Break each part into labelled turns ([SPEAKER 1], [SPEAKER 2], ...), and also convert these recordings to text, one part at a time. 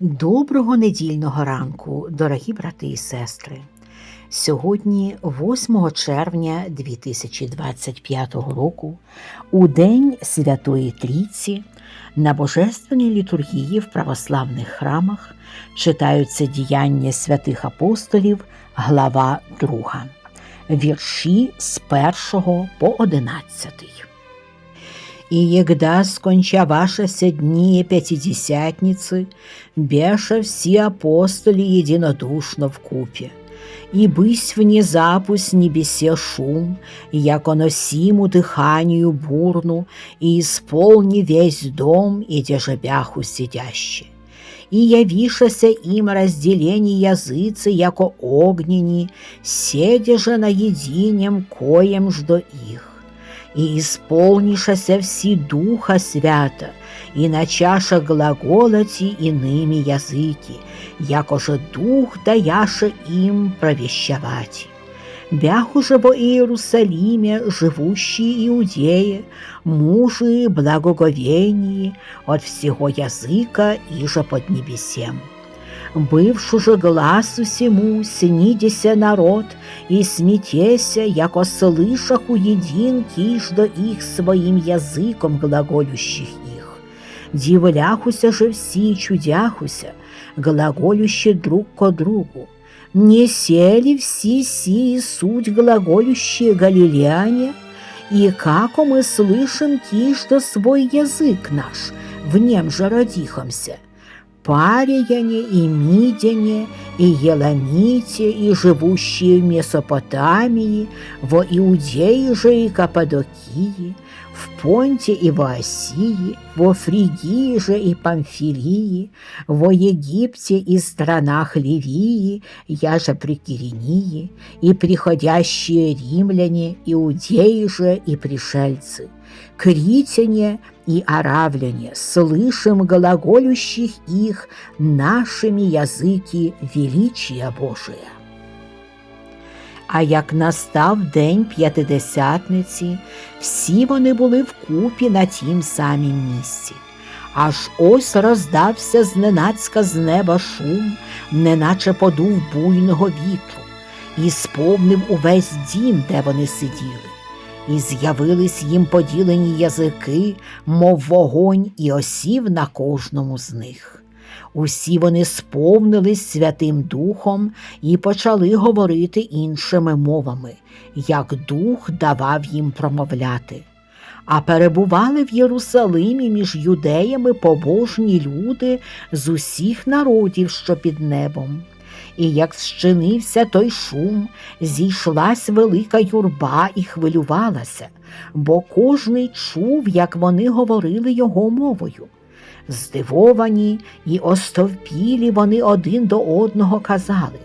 [SPEAKER 1] Доброго недільного ранку, дорогі брати і сестри. Сьогодні, 8 червня 2025 року, у День Святої Трійці, на Божественній літургії в православних храмах читаються діяння святих апостолів, глава 2, вірші з 1 по 11. И егда скончавашася дни Пятидесятницы, беша все апостоли единодушно в купе. И бысь внезапусь небесе шум, яко носиму дыханию бурну, и исполни весь дом и дежебяху сидяще. И явишася им разделение языцы, яко огнени, седя же на единем, коем ждо их и исполнишася всі Духа Свята, і на чаша глаголаті іными языки, якоже Дух даяше им провещавати. Бяху же во Иерусалиме живущие иудеи, мужи благоговении от всего языка иже под небесем. Бывшу же глазу сему, снидеся народ, и смятеся, яко слышах уедин киждо их своим языком глаголющих их. Дивляхуся же все, чудяхуся, глаголющие друг ко другу. Не сели все сии суть глаголющие галилеяне, и како мы слышим киждо свой язык наш, в нем же родихомся – парияне и мидяне, и еламите, и живущие в Месопотамии, во Иудее же и Каппадокии, в Понте и в Осии, во Фригии же и Памфилии, во Египте и странах Ливии, я же при Киринии, и приходящие римляне, иудеи же и пришельцы, критяне и аравляне, слышим глаголющих их нашими языки величия Божия. А як настав день п'ятидесятниці, всі вони були вкупі на тім самім місці. Аж ось роздався зненацька з неба шум, неначе подув буйного вітру, і сповнив увесь дім, де вони сиділи і з'явились їм поділені язики, мов вогонь, і осів на кожному з них. Усі вони сповнились Святим Духом і почали говорити іншими мовами, як Дух давав їм промовляти. А перебували в Єрусалимі між юдеями побожні люди з усіх народів, що під небом. І як зчинився той шум, зійшлась велика юрба і хвилювалася, бо кожний чув, як вони говорили його мовою. Здивовані і остовпілі вони один до одного казали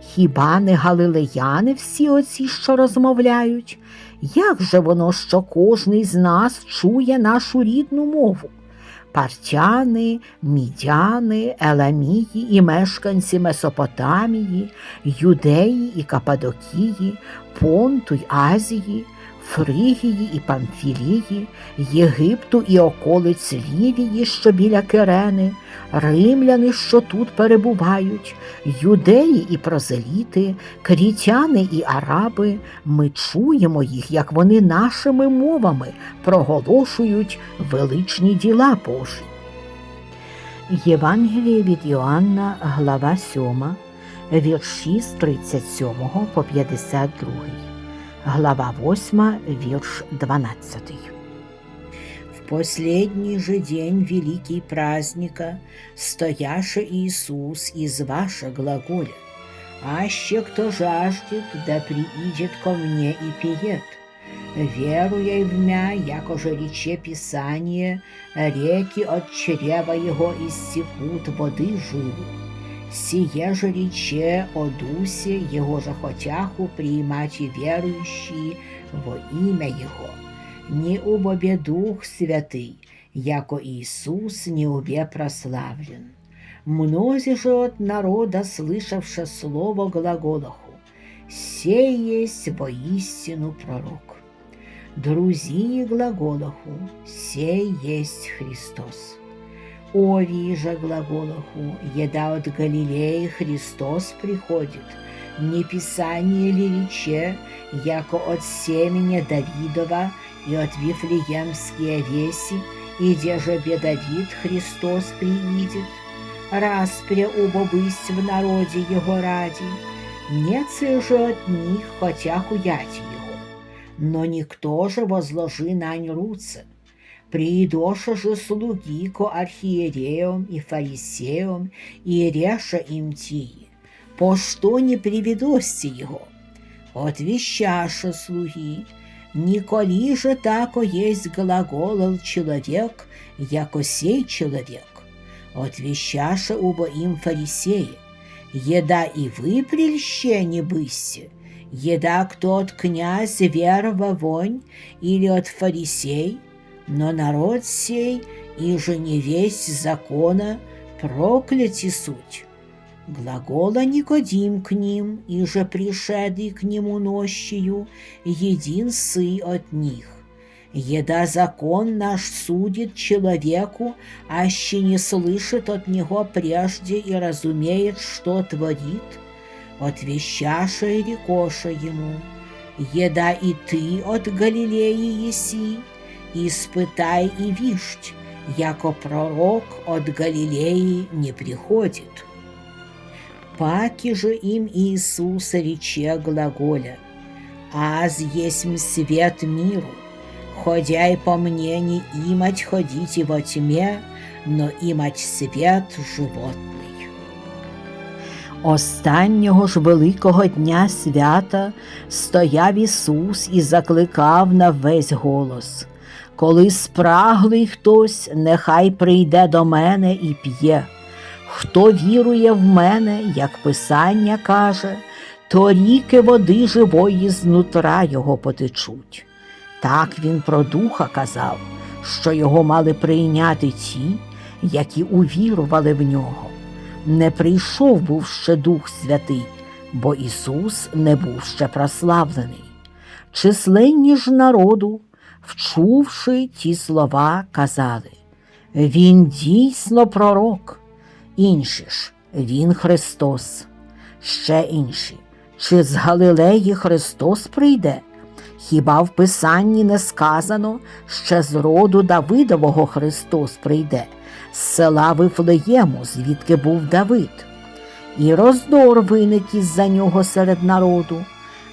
[SPEAKER 1] Хіба не галилеяни всі оці, що розмовляють? Як же воно, що кожний з нас чує нашу рідну мову? Партяни, мідяни, еламії і мешканці Месопотамії, Юдеї і Кападокії, Понту й Азії, Фригії і Памфілії, Єгипту і околиць Лівії, що біля Керени, римляни, що тут перебувають, юдеї і прозеліти, крітяни і араби, ми чуємо їх, як вони нашими мовами проголошують величні діла Божі. Євангеліє від Йоанна, глава 7, вірші з 37 по 52 глава 8, вірш 12. В последний же день великий праздника стояше Иисус из ваша глаголя, аще кто жаждет, да приидет ко мне и пиет. Веруя в мя, якоже рече Писание, реки от чрева его истекут воды живы сие же рече о Дусе Его же хотяху приимать и верующие во имя Его. Не убобе Дух Святый, яко Иисус не убе прославлен. Мнози же от народа, слышавши слово глаголаху, сей есть воистину пророк. Друзі глаголаху, сей есть Христос. Овий же глаголоху, еда от Галилеи Христос приходит, не писание ли рече, яко от семени Давидова и от Вифлеемские веси, и где же Давид Христос приидет, распря оба бысть в народе его ради, нет же от них, хотя хуять его, но никто же возложи нань руце, Приидоша же слуги ко архиереям и фарисеям, и реша им тии, по что не приведости его? Отвещаша слуги, Николи же тако есть глаголал человек, яко сей человек. Отвещаша убо им фарисеи, еда и вы прельще быссе, еда кто от князь верва вонь или от фарисей, но народ сей, и же не весь закона, прокляти суть. Глагола Никодим к ним, и же пришедый к нему нощью, един сы от них. Еда закон наш судит человеку, аще не слышит от него прежде и разумеет, что творит, отвещаша и рекоша ему. Еда и ты от Галилеи еси, испытай и вишь, яко пророк от Галилеи не приходит. Паки же им Иисуса рече глаголя, «Аз есмь свет миру, ходяй по мне не имать ходите во тьме, но имать свет животний». Останнього ж великого дня свята стояв Ісус і закликав на весь голос. Коли спраглий хтось, нехай прийде до мене і п'є. Хто вірує в мене, як Писання каже, то ріки води живої знутра його потечуть. Так він про духа казав, що його мали прийняти ті, які увірували в нього. Не прийшов був ще Дух Святий, бо Ісус не був ще прославлений. Численні ж народу, вчувши ті слова, казали Він дійсно пророк. Інші ж Він Христос, ще інші. Чи з Галилеї Христос прийде? Хіба в Писанні не сказано, ще з роду Давидового Христос прийде, з села Вифлеєму, звідки був Давид? І роздор виник із-за нього серед народу,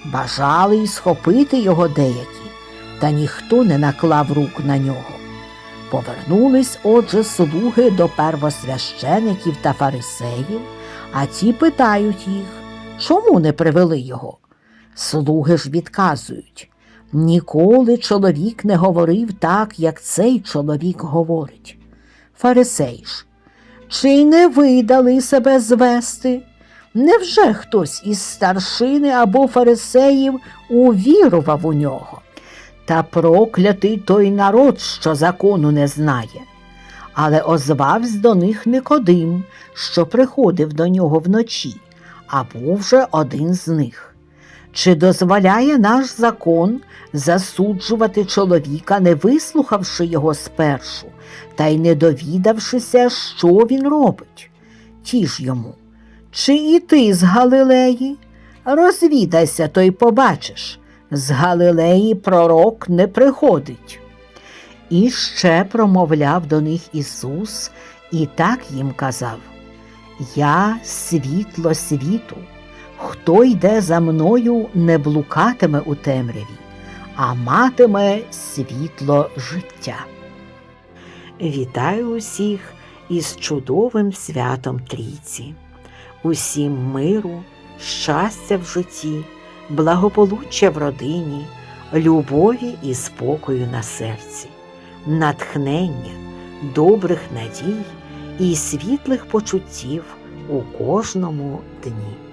[SPEAKER 1] бажали й схопити його деякі, та ніхто не наклав рук на нього. Повернулись, отже, слуги до первосвящеників та фарисеїв, а ті питають їх, чому не привели його? Слуги ж відказують ніколи чоловік не говорив так, як цей чоловік говорить. Фарисей ж, чи не видали себе звести? Невже хтось із старшини або фарисеїв увірував у нього? Та проклятий той народ, що закону не знає. Але озвався до них Никодим, що приходив до нього вночі, а був же один з них. Чи дозволяє наш закон засуджувати чоловіка, не вислухавши його спершу, та й не довідавшися, що він робить? Ті ж йому, чи і ти з Галилеї? Розвідайся, то й побачиш з Галилеї пророк не приходить. І ще промовляв до них Ісус і так їм казав: Я світло світу, хто йде за мною, не блукатиме у темряві, а матиме світло життя. Вітаю усіх із чудовим святом Трійці, усім миру, щастя в житті благополуччя в родині, любові і спокою на серці, натхнення, добрих надій і світлих почуттів у кожному дні.